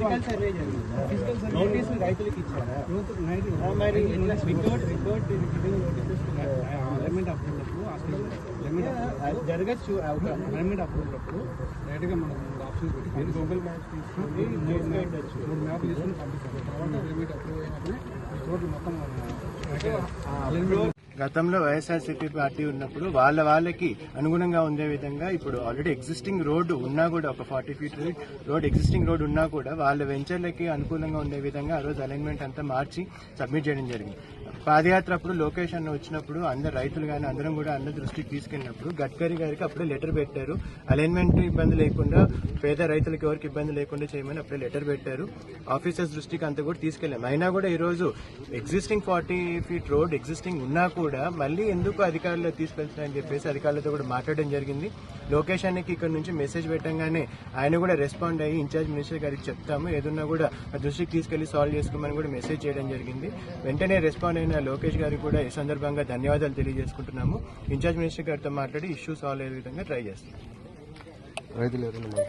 Physical survey జరిగింది నోటీసులు రైతులకు ఇచ్చారా ఆ, మరి ఎట్లా without without giving notices government approval అప్పుడు అసలు గవర్నమెంట్ అది జరగచ్చు అవుతాం గవర్నమెంట్ అప్రూవల్ అప్పుడు డైరెక్ట్గా మనం మూడు ఆప్షన్స్ పెట్టి మీరు గూగుల్ మ్యాప్స్ తీసుకొని మూడు చేసి మ్యాప్ పెట్టచ్చు మూడు మ్యాప్లు తీసుకొని పంపిస్తాం తర్వాత గవర్నమెంట్ అప్రూవ్ అయినప్పుడు ఈ రోడ్లు మొత్తం alignment గతంలో వైఎస్ఆర్సీపీ పార్టీ ఉన్నప్పుడు వాళ్ళ వాళ్ళకి అనుగుణంగా ఉండే విధంగా ఇప్పుడు ఆల్రెడీ ఎగ్జిస్టింగ్ రోడ్డు ఉన్నా కూడా ఒక forty feet road existing road ఉన్నా కూడా వాళ్ళ వెంచర్లకి అనుకూలంగా ఉండే విధంగా ఆ రోజు అలైన్మెంట్ అంతా మార్చి సబ్మిట్ చేయడం జరిగింది. పాదయాత్ర అప్పుడు లోకేష్ అన్న వచ్చినప్పుడు అందరు రైతులు కానీ అందరం కూడా అందరి దృష్టికి తీసుకెళ్ళినప్పుడు గడ్కరీ గారికి అప్పుడే లెటర్ పెట్టారు. అలైన్మెంట్ ఇబ్బంది లేకుండా పేద రైతులకు ఎవరికి ఇబ్బంది లేకుండా చేయమని అప్పుడే లెటర్ పెట్టారు. ఆఫీసర్స్ దృష్టికి అంతా కూడా తీసుకెళ్ళాం. అయినా కూడా ఈరోజు existing forty feet road existing ఉన్నా కూడా మళ్ళీ ఎందుకు అధికారులు తీసుకెళ్తున్నారని చెప్పేసి అధికారులతో కూడా మాట్లాడడం జరిగింది. లోకేష్ అన్నకి ఇక్కడ నుంచి మెసేజ్ పెట్టంగానే ఆయన కూడా రెస్పాండ్ అయ్యి ఇన్ఛార్జ్ మినిస్టర్ గారికి చెప్తాము. ఏదన్నా కూడా దృష్టికి తీసుకెళ్ళి సాల్వ్ చేసుకోమని కూడా మెసేజ్ చేయడం జరిగింది. వెంటనే రెస్పాండ్ అయిన లోకేష్ గారికి కూడా ఈ సందర్భంగా ధన్యవాదాలు తెలియజేసుకుంటున్నాము. ఇన్ఛార్జ్ మినిస్టర్ గారితో మాట్లాడి ఇష్యూ సాల్వ్ అయ్యే విధంగా ట్రై చేస్తాం. రైతులు